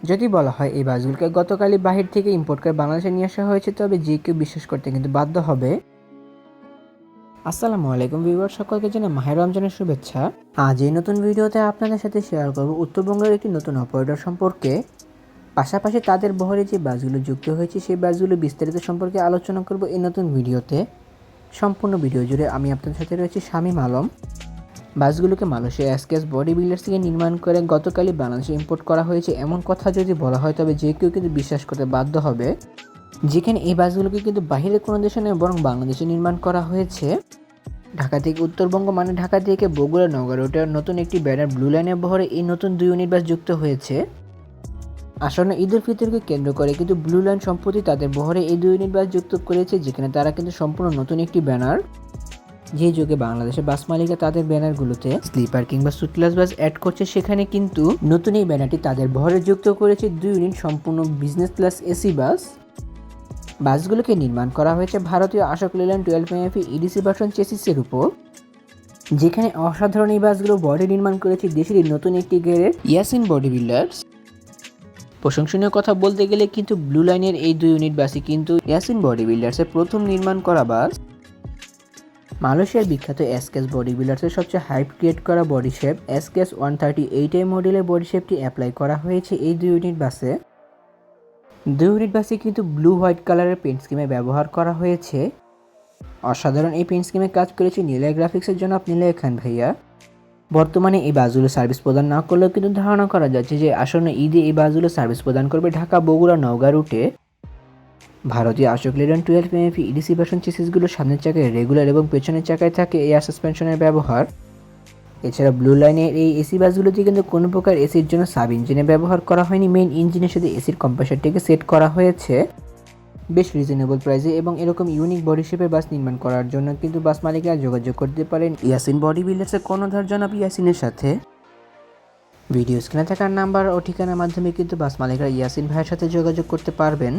যদি বলা হয় এই বাসগুলোকে গতকালই বাহির থেকে ইম্পোর্ট করে বাংলাদেশে নিয়ে আসা হয়েছে, তবে যে কেউ বিশ্বাস করতে কিন্তু বাধ্য হবে। আসসালামু আলাইকুম ভিউয়ার সকলকে জানাই মাহের রমজানের শুভেচ্ছা। আজ এই নতুন ভিডিওতে আপনাদের সাথে শেয়ার করব উত্তরবঙ্গের একটি নতুন অপারেটর সম্পর্কে। পাশাপাশি তাদের বহরে যে বাসগুলো যুক্ত হয়েছে, সেই বাসগুলো বিস্তারিত সম্পর্কে আলোচনা করব এই নতুন ভিডিওতে। সম্পূর্ণ ভিডিও জুড়ে আমি আপনাদের সাথে রয়েছি শামীম আলম। বাসগুলোকে মালয়েশিয়া অ্যাসকেস বডি বিল্ডার্স থেকে নির্মাণ করে গতকালই বাংলাদেশে ইম্পোর্ট করা হয়েছে। এমন কথা যদি বলা হয়, তবে যে কেউ কিন্তু বিশ্বাস করতে বাধ্য হবে। যেখানে এই বাসগুলোকে কিন্তু বাইরের কোনো দেশে নয়, বরং বাংলাদেশে নির্মাণ করা হয়েছে। ঢাকা থেকে উত্তরবঙ্গ মানে ঢাকা থেকে বগুড়া নগর রোডের নতুন একটি ব্যানার ব্লু লাইনের বহরে এই নতুন দুই ইউনিট বাস যুক্ত হয়েছে। আসন্ন ঈদ উল ফিতরকে কেন্দ্র করে কিন্তু ব্লু লাইন সম্প্রতি তাদের বহরে এই দুই ইউনিট বাস যুক্ত করেছে, যেখানে তারা কিন্তু সম্পূর্ণ নতুন একটি ব্যানার। যে যুগে বাংলাদেশের বাস মালিকা তাদের ব্যানারগুলোতে স্লিপার কিংবা সুটলাস বাস অ্যাড করছে, সেখানে কিন্তু নতুন এই ব্যানারটি তাদের ভরে যুক্ত করেছে দুই ইউনিট সম্পূর্ণ বিজনেস ক্লাস এসি বাস বাসগুলোকে নির্মাণ করা হয়েছে ভারতীয় Ashok Leyland twelve এমএফি EDC version চেসিসের উপর। যেখানে অসাধারণ এই বাসগুলো বডি নির্মাণ করেছে দেশেরই নতুন একটি গেরের ইয়াসিন বডি বিল্ডার্স প্রশংসনীয় কথা বলতে গেলে কিন্তু ব্লু লাইনের এই দুই ইউনিট বাসই কিন্তু ইয়াসিন বডি বিল্ডার্সের প্রথম নির্মাণ করা বাস। মালয়েশিয়ার বিখ্যাত এসকেস বডি বিল্ডার্সের সবচেয়ে হাইপ ক্রিয়েট করা বডি শেপ এসকেস ওয়ান থার্টি এইট এই মডেলের বডি শেপটি অ্যাপ্লাই করা হয়েছে এই দুই ইউনিট বাসে দুই ইউনিট বাসে কিন্তু ব্লু হোয়াইট কালারের পেন্ট স্কিমে ব্যবহার করা হয়েছে। অসাধারণ এই পেন্ট স্কিমে কাজ করেছে নীলা গ্রাফিক্সের জন্য আপনি খান ভাইয়া। বর্তমানে এই বাসগুলো সার্ভিস প্রদান না করলেও কিন্তু ধারণা করা যাচ্ছে যে আসন্ন ঈদে এই বাসগুলো সার্ভিস প্রদান করবে ঢাকা বগুড়া নওগাঁ রুটে ভারতীয় অশোক লেডন টুয়েলভ এমএফি ইডিসি ভার্সন চেসিসগুলো সামনের চাকায় রেগুলার এবং পেছনের চাকায় থাকে এয়ার সাসপেনশনের ব্যবহার। এছাড়া ব্লু লাইনের এই এসি বাসগুলোতে কিন্তু কোনো প্রকার এসির জন্য সাব ইঞ্জিনে ব্যবহার করা হয়নি। মেইন ইঞ্জিনের সাথে এসির কম্প্রেসারটিকে সেট করা হয়েছে। বেশ রিজনেবল প্রাইসে এবং এরকম ইউনিক বডি শেপের বাস নির্মাণ করার জন্য কিন্তু বাস মালিকরা যোগাযোগ করতে পারেন ইয়াসিন বডি বিল্ডার্সের কর্ণধার জনাব ইয়াসিনের সাথে। ভিডিও স্ক্রিনে থাকার নাম্বার ও ঠিকানার মাধ্যমে কিন্তু বাস মালিকরা ইয়াসিন ভাইয়ের সাথে যোগাযোগ করতে পারবেন।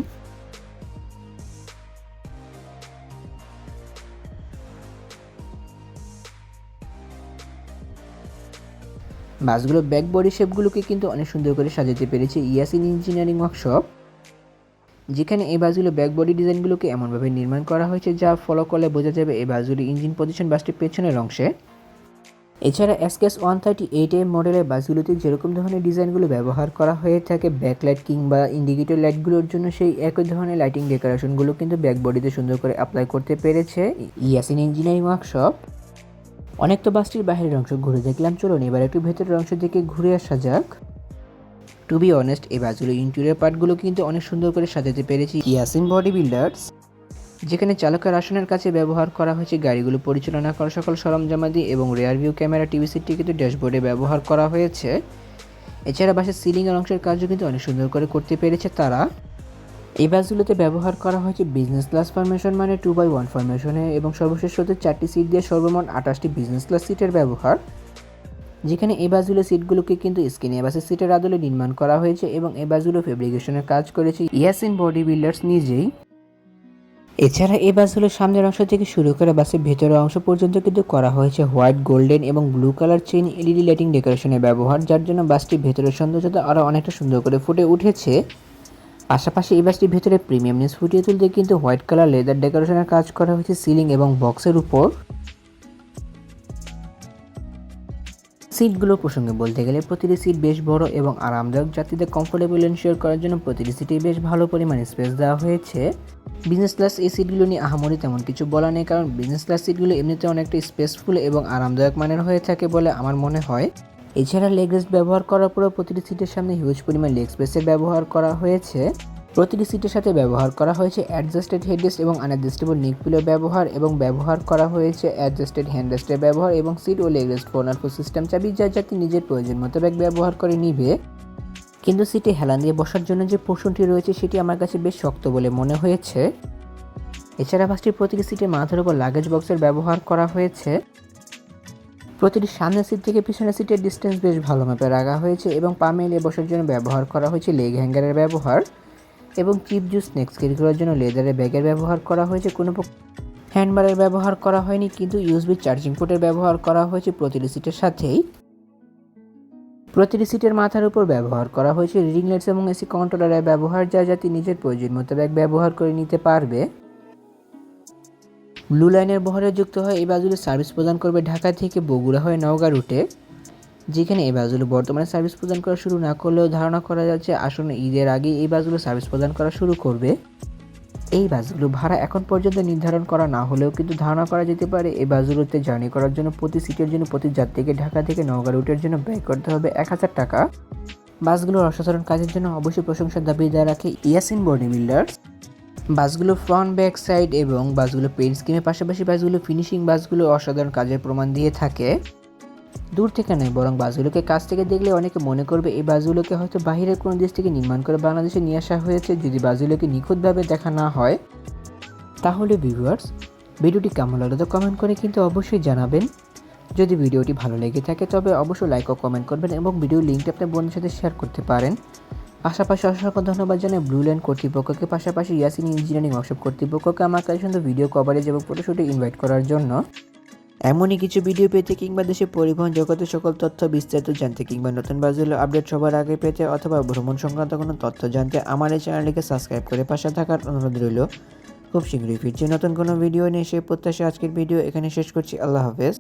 বাসগুলো ব্যাক বডি শেপগুলোকে কিন্তু অনেক সুন্দর করে সাজাতে পেরেছে ইয়াসিন ইঞ্জিনিয়ারিং ওয়ার্কশপ যেখানে এই বাসগুলো ব্যাক বডি ডিজাইনগুলোকে এমনভাবে নির্মাণ করা হয়েছে যা ফলো করলে বোঝা যাবে এই বাসগুলি ইঞ্জিন পজিশন বাসটির পেছনের অংশে। এছাড়া এসকেস ওয়ান থার্টি এইট এম মডেলের বাসগুলোতে যেরকম ধরনের ডিজাইনগুলো ব্যবহার করা হয়ে থাকে ব্যাকলাইট কিংবা ইন্ডিকেটর লাইটগুলোর জন্য সেই একই ধরনের লাইটিং ডেকোরেশনগুলো কিন্তু ব্যাক বডিতে সুন্দর করে অ্যাপ্লাই করতে পেরেছে ইয়াসিন ইঞ্জিনিয়ারিং ওয়ার্কশপ অনেক তো বাসটির বাইরের অংশ ঘুরে দেখলাম। চলুন, এবার একটু ভেতরের অংশ থেকে ঘুরে আসা যাক। টু বি অনেস্ট এই বাসগুলো ইন্টেরিয়র পার্টগুলো কিন্তু অনেক সুন্দর করে সাজাতে পেরেছি। ইয়াসিন বডি বিল্ডার্স যেখানে চালকের আসনের কাছে ব্যবহার করা হয়েছে গাড়িগুলো পরিচালনা করা, সকল সরঞ্জামাদি এবং রেয়ার ভিউ ক্যামেরা টিভি সিটটি কিন্তু ড্যাশবোর্ডে ব্যবহার করা হয়েছে। এছাড়া বাসের সিলিংয়ের অংশের কাজও কিন্তু অনেক সুন্দর করে করতে পেরেছে তারা। এই বাসগুলোতে ব্যবহার করা হয়েছে বিজনেস ক্লাস ফরমেশন মানে টু বাই ওয়ান ফরমেশনে এবং সর্বশেষ হতে চারটি সিট দিয়ে সর্বমোট আঠাশটি বিজনেস ক্লাস সিটের ব্যবহার। যেখানে এই বাসগুলো সিটগুলোকে কিন্তু স্কিনিয়া বাসের সিটের আদলে নির্মাণ করা হয়েছে এবং এই বাসগুলো ফেব্রিকেশনের কাজ করেছে ইয়াসিন বডি বিল্ডার্স নিজেই। এছাড়া এই বাসগুলোর সামনের অংশ থেকে শুরু করে বাসের ভেতরের অংশ পর্যন্ত কিন্তু করা হয়েছে হোয়াইট গোল্ডেন এবং blue colour chain LED lighting ডেকোরেশনের ব্যবহার, যার জন্য বাসটির ভেতরের সৌন্দর্যতা আরও অনেকটা সুন্দর করে ফুটে উঠেছে। পাশাপাশি এই বাসটির ভেতরে প্রিমিয়ামনেস ফুটিয়ে তুলতে কিন্তু হোয়াইট কালার লেদার ডেকোরেশনের কাজ করা হয়েছে সিলিং এবং বক্সের উপর। সিটগুলো প্রসঙ্গে বলতে গেলে প্রতিটি সিট বেশ বড় এবং আরামদায়ক। যাত্রীদের কমফোর্টেবল এনশিওর করার জন্য প্রতিটি সিটে বেশ ভালো পরিমাণে স্পেস দেওয়া হয়েছে। বিজনেস ক্লাস এই সিটগুলো নিয়ে আহামরি তেমন কিছু বলা নেই, কারণ বিজনেস ক্লাস সিটগুলো এমনিতে অনেকটা স্পেসফুল এবং আরামদায়ক মানের হয়ে থাকে বলে আমার মনে হয়। এছাড়া লেগ রেস্ট ব্যবহার করার পরেও প্রতিটি সিটের সামনে হিউজ পরিমাণ লেগ স্পেসের ব্যবহার করা হয়েছে। প্রতিটি সিটের সাথে ব্যবহার করা হয়েছে অ্যাডজাস্টেড হেডরেস্ট এবং আনঅ্যাডজাস্টেবল নিক পিলো ব্যবহার এবং ব্যবহার করা হয়েছে অ্যাডজাস্টেড হ্যান্ডরেস্টের ব্যবহার এবং সিট ও লেগ রেস্ট কর্নার সিস্টেম চাবি যা যাতে নিজের প্রয়োজন মতো ব্যাগ ব্যবহার করে নিবে। কিন্তু সিটে হেলান দিয়ে বসার জন্য যে পোষণটি রয়েছে সেটি আমার কাছে বেশ শক্ত বলে মনে হয়েছে। এছাড়া বাসটির প্রতিটি সিটে মাথার উপর লাগেজ বক্সের ব্যবহার করা হয়েছে। প্রতিটি সামনের সিট থেকে পিছনের সিটের ডিস্টেন্স বেশ ভালো মাপে রাখা হয়েছে এবং পা মেলিয়ে বসার জন্য ব্যবহার করা হয়েছে লেগ হ্যাঙ্গারের ব্যবহার এবং চিপ জুস স্ন্যাক্স ক্যারি করার জন্য লেদারের ব্যাগের ব্যবহার করা হয়েছে। কোনো হ্যান্ডবারের ব্যবহার করা হয়নি, কিন্তু ইউএসবি চার্জিং পোর্টের ব্যবহার করা হয়েছে প্রতিটি সিটের সাথেই। প্রতিটি সিটের মাথার উপর ব্যবহার করা হয়েছে রিডিং লাইটস এবং এসি কন্ট্রোলারের ব্যবহার, যা যাতে নিজের প্রয়োজন মোতাবেক ব্যবহার করে নিতে পারবে। ব্লু লাইনের বহরে যুক্ত হয় এই বাসগুলো সার্ভিস প্রদান করবে ঢাকা থেকে বগুড়া হয়ে নওগাঁ রুটে, যেখানে এই বাসগুলো বর্তমানে সার্ভিস প্রদান করা শুরু না করলেও ধারণা করা যাচ্ছে আসন্ন ঈদের আগে এই বাসগুলো সার্ভিস প্রদান করা শুরু করবে। এই বাসগুলো ভাড়া এখন পর্যন্ত নির্ধারণ করা না হলেও কিন্তু ধারণা করা যেতে পারে, এই বাসগুলোতে জার্নি করার জন্য প্রতি সিটের জন্য প্রতি যাত্রীকে ঢাকা থেকে নওগাঁ রুটের জন্য ব্যয় করতে হবে এক হাজার টাকা। বাসগুলোর অসাধারণ কাজের জন্য অবশ্যই প্রশংসার দাবি দেওয়া রাখে ইয়াসিন বডি বিল্ডার্স বাসগুলো ফ্রন্ট ব্যাক সাইড এবং বাসগুলো পেইন্ট স্কিমের পাশাপাশি বাসগুলো ফিনিশিং বাসগুলো অসাধারণ কাজের প্রমাণ দিয়ে থাকে। দূর থেকে নয়, বরং বাসগুলোকে কাছ থেকে দেখলে অনেকে মনে করবে এই বাসগুলোকে হয়তো বাইরের কোনো দেশ থেকে নির্মাণ করে বাংলাদেশে নিয়ে আসা হয়েছে। যদি বাসগুলোকে নিখুঁতভাবে দেখা না হয়, তাহলে ভিউয়ার্স ভিডিওটি কেমন লাগল তো কমেন্ট করে কিন্তু অবশ্যই জানাবেন। যদি ভিডিওটি ভালো লেগে থাকে, তবে অবশ্যই লাইক ও কমেন্ট করবেন এবং ভিডিও লিঙ্কটি আপনার বন্ধুর সাথে শেয়ার করতে পারেন। পাশাপাশি অসংখ্য ধন্যবাদ জানাই ব্লু ল্যান্ড কর্তৃপক্ষকে, পাশাপাশি ইয়াসিন ইঞ্জিনিয়ারিং ওয়ার্কশপ কর্তৃপক্ষকে আমার কাছে সুন্দর ভিডিও কভারেজ এবং ফটোশুটে ইনভাইট করার জন্য। এমনই কিছু ভিডিও পেতে কিংবা দেশের পরিবহন জগতের সকল তথ্য বিস্তারিত জানতে কিংবা নতুন বাসগুলো আপডেট সবার আগে পেতে অথবা ভ্রমণ সংক্রান্ত কোনো তথ্য জানতে আমার এই চ্যানেলটিকে সাবস্ক্রাইব করে পাশে থাকার অনুরোধ রইল। খুব শীঘ্রই ফিরছি নতুন কোনো ভিডিও নিয়ে, সেই প্রত্যাশা আজকের ভিডিও এখানে শেষ করছি। আল্লাহ হাফেজ।